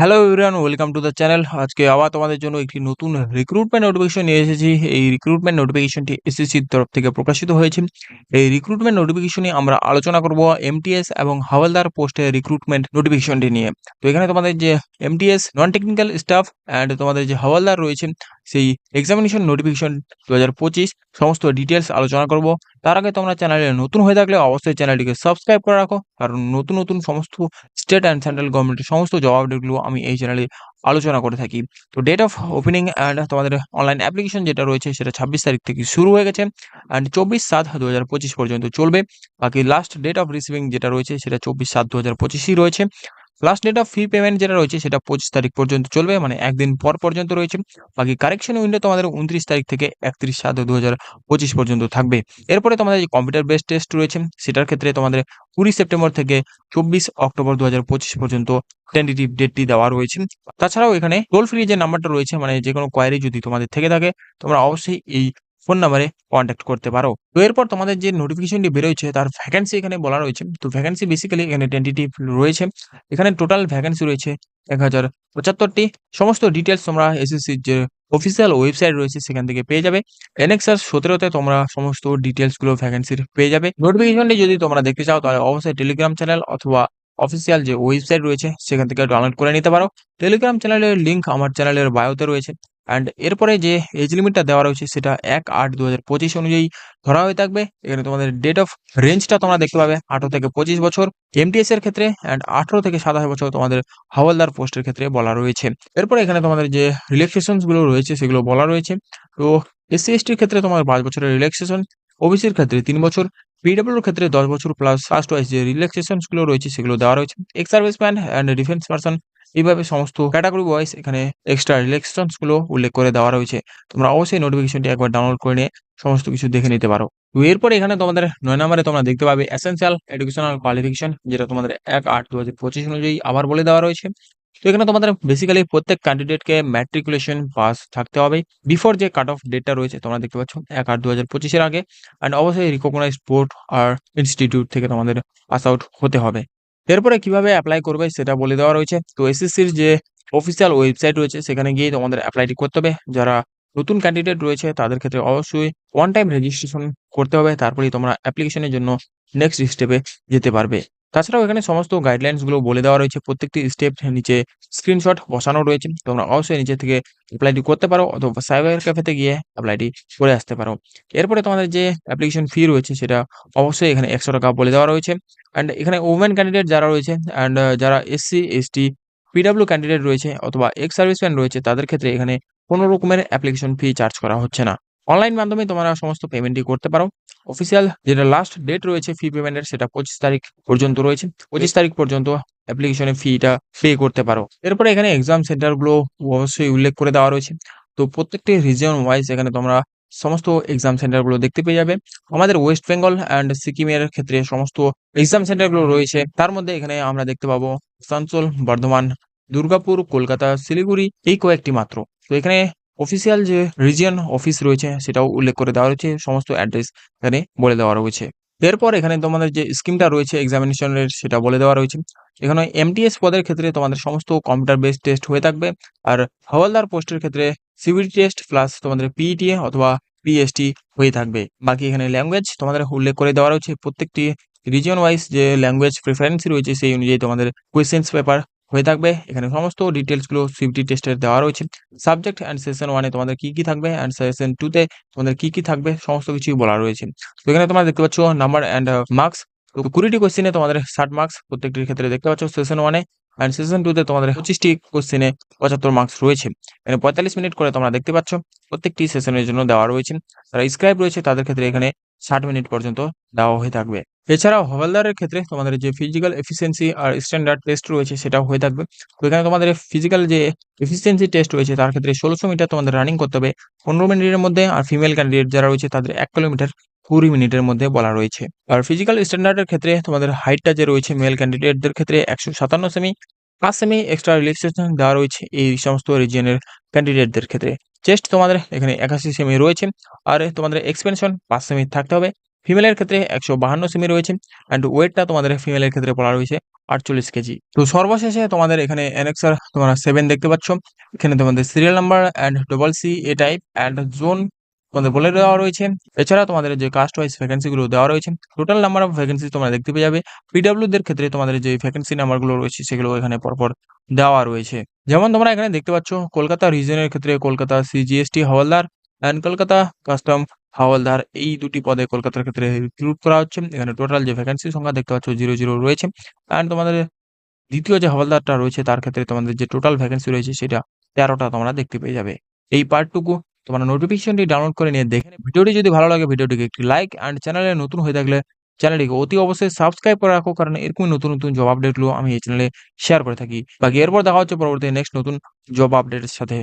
Hello ইউরিয়ান welcome to the channel আজকে আবার তোমাদের জন্য একটি নতুন রিক্রুটমেন্ট নোটিফিকেশন নিয়ে এসেছি। এই রিক্রুটমেন্ট নোটিফিকেশনটি এসএসসির তরফ থেকে প্রকাশিত হয়েছে। এই রিক্রুটমেন্ট নোটিফিকেশনে আমরা আলোচনা করব এমটিএস এবং হাওলদার পোস্টের রিক্রুটমেন্ট নোটিফিকেশনটি নিয়ে। তো এখানে তোমাদের যে MTS non technical staff and তোমাদের যে হাওলদার রয়েছে সেই এক্সামিনেশন নোটিফিকেশন দু হাজার পঁচিশ সমস্ত ডিটেলস আলোচনা করব। তার আগে তোমরা চ্যানেলে নতুন হয়ে থাকলে অবশ্যই চ্যানেলটিকে সাবস্ক্রাইব করে রাখো। কারণ নতুন নতুন সমস্ত স্টেট অ্যান্ড সেন্ট্রাল গভর্নমেন্টের সমস্ত জব আপডেটগুলো আমি এই চ্যানেলে আলোচনা করে থাকি। তো ডেট অফ ওপেনিং অ্যান্ড তোমাদের অনলাইন অ্যাপ্লিকেশন যেটা রয়েছে সেটা ছাব্বিশ তারিখ থেকে শুরু হয়ে গেছে অ্যান্ড চব্বিশ সাত দু হাজার পঁচিশ পর্যন্ত চলবে। বাকি লাস্ট ডেট অফ রিসিভিং যেটা রয়েছে সেটা চব্বিশ সাত দু হাজার পঁচিশই রয়েছে। Last date of fee payment যেটা রয়েছে সেটা পঁচিশ তারিখ পর্যন্ত চলবে মানে একদিন পর পর্যন্ত রয়েছে। বাকি কারেকশন উইন্ডো তোমাদের উনত্রিশ তারিখ থেকে একত্রিশ সাত দু হাজার পঁচিশ পর্যন্ত থাকবে। এরপরে তোমাদের যে কম্পিউটার বেস টেস্ট রয়েছে, সেটার ক্ষেত্রে তোমাদের কুড়ি সেপ্টেম্বর থেকে চব্বিশ অক্টোবর দু হাজার পঁচিশ পর্যন্ত টেন্টেটিভ ডেটটি দেওয়া রয়েছে। তাছাড়াও এখানে টোল ফ্রি যে নাম্বারটা রয়েছে মানে যে কোনো কোয়ারি যদি তোমাদের থেকে থাকে, তোমরা অবশ্যই এই ফোন নাম্বারে কন্ট্যাক্ট করতে পারো। তো এরপর তোমাদের যে নোটিফিকেশনটি বেরোচ্ছে তার ভ্যাকেন্সি এখানে বলা রয়েছে। তো ভ্যাকেন্সি বেসিক্যালি এখানে টেন্টেটিভ রয়েছে। এখানে টোটাল ভ্যাকেন্সি রয়েছে এক হাজার পঁচাত্তরটি। সমস্ত ডিটেলস তোমরা এসএসসির যে অফিসিয়াল ওয়েবসাইট রয়েছে, সেখান থেকে পেয়ে যাবে। এনএক্সার সতেরোতে তোমরা সমস্ত ডিটেলসগুলো ভ্যাকেন্সির পেয়ে যাবে। নোটিফিকেশনটি যদি তোমরা দেখতে চাও, তাহলে অবশ্যই টেলিগ্রাম চ্যানেল অথবা অফিসিয়াল যে ওয়েবসাইট রয়েছে, সেখান থেকে ডাউনলোড করে নিতে পারো। টেলিগ্রাম চ্যানেলের লিঙ্ক আমার চ্যানেলের বায়োতে রয়েছে। অ্যান্ড এরপরে যে এজ লিমিটটা দেওয়া রয়েছে সেটা এক আট দু হাজার পঁচিশ অনুযায়ী ধরা হয়ে থাকবে। এখানে তোমাদের ডেট অফ রেঞ্জটা তোমরা দেখতে পাবে, আঠারো থেকে পঁচিশ বছর। এমটিএস এর ক্ষেত্রে অ্যান্ড আঠারো থেকে সাতাশ বছর তোমাদের হাওলদার পোস্টের ক্ষেত্রে বলা রয়েছে। এরপরে এখানে তোমাদের যে রিল্যাক্সেশনসগুলো রয়েছে সেগুলো বলা রয়েছে। তো এসসি এসটির ক্ষেত্রে তোমার পাঁচ বছরের রিল্যাক্সেশন ওবিসির ক্ষেত্রে তিন বছর পিডব্লিউর ক্ষেত্রে দশ বছর প্লাস ফার্স্ট ওয়াইজ যে রিল্যাক্সেশনসগুলো রয়েছে সেগুলো দেওয়া রয়েছে। Ex serviceman and defence person এইভাবে সমস্ত ক্যাটাগরি ওয়াইজ এখানে এক্সট্রা রিল্যাক্সেশনসগুলো উল্লেখ করে দেওয়া রয়েছে। তোমরা অবশ্যই নোটিফিকেশনটি একবার ডাউনলোড করে নিয়ে সমস্ত কিছু দেখে নিতে পারো। এরপরে এখানে তোমাদের নয় নম্বরে তোমরা দেখতে পাবে এসেন্সিয়াল এডুকেশনাল কোয়ালিফিকেশন যেটা তোমাদের এক আট দু হাজার পঁচিশ অনুযায়ী আবার বলে দেওয়া রয়েছে। তো এখানে তোমাদের বেসিক্যালি প্রত্যেক ক্যান্ডিডেটকে ম্যাট্রিকুলেশন পাস থাকতে হবে। বিফোর যে কাট অফ ডেটটা রয়েছে, তোমরা দেখতে পাচ্ছ এক আট দু হাজার পঁচিশের আগে। অ্যান্ড অবশ্যই রিকগনাইজ বোর্ড আর ইনস্টিটিউট থেকে তোমাদের পাস আউট হতে হবে। এরপরে কীভাবে অ্যাপ্লাই করবে সেটা বলে দেওয়া রয়েছে। তো এসএসসির যে অফিসিয়াল ওয়েবসাইট রয়েছে, সেখানে গিয়ে তোমাদের অ্যাপ্লাইটি করতে হবে। যারা নতুন ক্যান্ডিডেট রয়েছে, তাদের ক্ষেত্রে অবশ্যই ওয়ান টাইম রেজিস্ট্রেশন করতে হবে। তারপরেই তোমরা অ্যাপ্লিকেশনের জন্য নেক্সট স্টেপে যেতে পারবে। তাছাড়াও এখানে সমস্ত গাইডলাইন্সগুলো বলে দেওয়া রয়েছে। প্রত্যেকটি স্টেপ নিচে স্ক্রিনশট বসানো রয়েছে। তোমরা অবশ্যই নিচে থেকে অ্যাপ্লাইটি করতে পারো অথবা সাইবার ক্যাফেতে গিয়ে অ্যাপ্লাইটি করে আসতে পারো। এরপরে তোমাদের যে অ্যাপ্লিকেশন ফি রয়েছে সেটা অবশ্যই এখানে একশো টাকা বলে দেওয়া রয়েছে। অ্যান্ড এখানে ওমেন ক্যান্ডিডেট যারা রয়েছে অ্যান্ড যারা এসসি এসটি পিডাব্লিউ ক্যান্ডিডেট রয়েছে অথবা এক্স সার্ভিসম্যান রয়েছে, তাদের ক্ষেত্রে এখানে কোনো রকমের অ্যাপ্লিকেশন ফি চার্জ করা হচ্ছে না। অনলাইন মাধ্যমে তোমরা সমস্ত পেমেন্টই করতে পারো। অফিসিয়াল যেটা লাস্ট ডেট রয়েছে ফি পেমেন্টের সেটা পঁচিশ তারিখ পর্যন্ত রয়েছে। পঁচিশ তারিখ পর্যন্ত অ্যাপ্লিকেশনের ফিটা পে করতে পারো। এরপরে এখানে এক্সাম সেন্টারগুলো অবশ্যই উল্লেখ করে দেওয়া রয়েছে। তো প্রত্যেকটি রিজন ওয়াইজ এখানে তোমরা সমস্ত এক্সাম সেন্টারগুলো দেখতে পেয়ে যাবে। আমাদের ওয়েস্ট বেঙ্গল অ্যান্ড সিকিমের ক্ষেত্রে সমস্ত এক্সাম সেন্টারগুলো রয়েছে। তার মধ্যে এখানে আমরা দেখতে পাবো আসানসোল বর্ধমান দুর্গাপুর কলকাতা শিলিগুড়ি এই কয়েকটি মাত্র। তো এখানে অফিসিয়াল যে রিজিয়ন অফিস রয়েছে সেটাও উল্লেখ করে দেওয়া রয়েছে, সমস্ত অ্যাড্রেস এখানে বলে দেওয়া রয়েছে। এরপর এখানে তোমাদের যে স্কিমটা রয়েছে এক্সামিনেশনের সেটা বলে দেওয়া রয়েছে। এখানে এমটিএস পদের ক্ষেত্রে তোমাদের সমস্ত কম্পিউটার বেস টেস্ট হয়ে থাকবে। আর হওয়ালদার পোস্টের ক্ষেত্রে সিভিটি টেস্ট প্লাস তোমাদের পিইটিএ অথবা পিএসটি হয়ে থাকবে। বাকি এখানে ল্যাঙ্গুয়েজ তোমাদের উল্লেখ করে দেওয়া রয়েছে। প্রত্যেকটি রিজিয়ন ওয়াইজ যে ল্যাঙ্গুয়েজ প্রিফারেন্স রয়েছে সেই অনুযায়ী তোমাদের কোয়েশ্চেন্স পেপার হয়ে থাকবে। এখানে সমস্ত ডিটেলসগুলো সিভিটি টেস্টের দেওয়া রয়েছে। সাবজেক্ট অ্যান্ড সেশন ওয়ানে তোমাদের কি কি থাকবে অ্যান্ড সেশন টুতে তোমাদের কি কি থাকবে সমস্ত কিছুই বলা রয়েছে। তো এখানে তোমরা দেখতে পাচ্ছ নাম্বার অ্যান্ড মার্কস তো কুড়িটি কোশ্চেনে তোমাদের ষাট মার্কস প্রত্যেকটির ক্ষেত্রে দেখতে পাচ্ছ সেশন ওয়ানে অ্যান্ড সিজন টুতে তোমাদের পঁচিশটি কোশ্চেনে পঁচাত্তর মার্কস রয়েছে। এখানে পঁয়তাল্লিশ মিনিট করে তোমরা দেখতে পাচ্ছ প্রত্যেকটি সেশনের জন্য দেওয়া রয়েছে। যারা স্ক্রাইব রয়েছে তাদের ক্ষেত্রে এখানে ষাট মিনিট পর্যন্ত দেওয়া হয়ে থাকবে। এছাড়াও হওয়ালদারের ক্ষেত্রে তোমাদের যে ফিজিক্যাল এফিসিয়েন্সি আর স্ট্যান্ডার্ড টেস্ট রয়েছে সেটাও হয়ে থাকবে। তো এখানে তোমাদের ফিজিক্যাল যে এফিসিয়েন্সি টেস্ট রয়েছে, তার ক্ষেত্রে ষোলোশো মিটার তোমাদের রানিং করতে হবে। পনেরো মিনিটের মধ্যে আর ফিমেল ক্যান্ডিডেট যারা রয়েছে, তাদের এক কিলোমিটার কুড়ি মিনিটের মধ্যে বলা রয়েছে। আর ফিজিক্যাল স্ট্যান্ডার্ডের ক্ষেত্রে তোমাদের হাইটটা যে রয়েছে মেল ক্যান্ডিডেটদের ক্ষেত্রে একশো সাতান্ন সেমি পাঁচ সেমি এক্সট্রা রিল্যাক্সেশন দেওয়া রয়েছে এই সমস্ত রিজিয়নের ক্যান্ডিডেটদের ক্ষেত্রে। চেস্ট তোমাদের এখানে একাশি সেমি রয়েছে। আর তোমাদের এক্সপেনশন পাঁচ সেমি থাকতে হবে। ফিমেলের ক্ষেত্রে একশো বাহান্ন সেমি রয়েছে অ্যান্ড ওয়েটটা তোমাদের ফিমেলের ক্ষেত্রে বলা রয়েছে আটচল্লিশ কেজি তো সর্বশেষে তোমাদের এখানে এনএক্সার তোমরা সেভেন দেখতে পাচ্ছ। এখানে তোমাদের serial number and double C A type and zone তোমাদের বলে দেওয়া রয়েছে। এছাড়া তোমাদের যে কাস্ট ওয়াইজ ভ্যাকেন্সিগুলো দেওয়া রয়েছে টোটাল নাম্বার অফ ভ্যাকেন্সি তোমরা দেখতে পেয়ে যাবে। পিডাব্লিউ দের ক্ষেত্রে তোমাদের যে ভ্যাকেন্সি নাম্বারগুলো রয়েছে, সেগুলো এখানে পরপর দেওয়া রয়েছে। যেমন তোমরা এখানে দেখতে পাচ্ছ, কলকাতা রিজনের ক্ষেত্রে Kolkata CGST havaldar and Kolkata custom havaldar এই দুটি পদে কলকাতার ক্ষেত্রে রিক্রুট করা হচ্ছে। এখানে টোটাল যে ভ্যাকেন্সি সংখ্যা দেখতে পাচ্ছ জিরো জিরো রয়েছে। অ্যান্ড তোমাদের দ্বিতীয় যে হাওলদারটা রয়েছে, তার ক্ষেত্রে তোমাদের যে টোটাল ভ্যাকেন্সি রয়েছে, সেটা তেরোটা তোমরা দেখতে পেয়ে যাবে। এই পার্টটুকু তোমরা নোটিফিকেশনটি ডাউনলোড করে নিয়ে দেখে। ভিডিওটি যদি ভালো লাগে, ভিডিওটিকে একটি লাইক অ্যান্ড চ্যানেলে নতুন হয়ে থাকলে চ্যানেলটিকে অতি অবশ্যই সাবস্ক্রাইব করে রাখো, কারণ এরকমই নতুন নতুন জব আপডেটগুলো আমি এই চ্যানেলে শেয়ার করে থাকি। বাকি এরপর দেখা হচ্ছে পরবর্তী নেক্সট নতুন জব আপডেটের সাথে।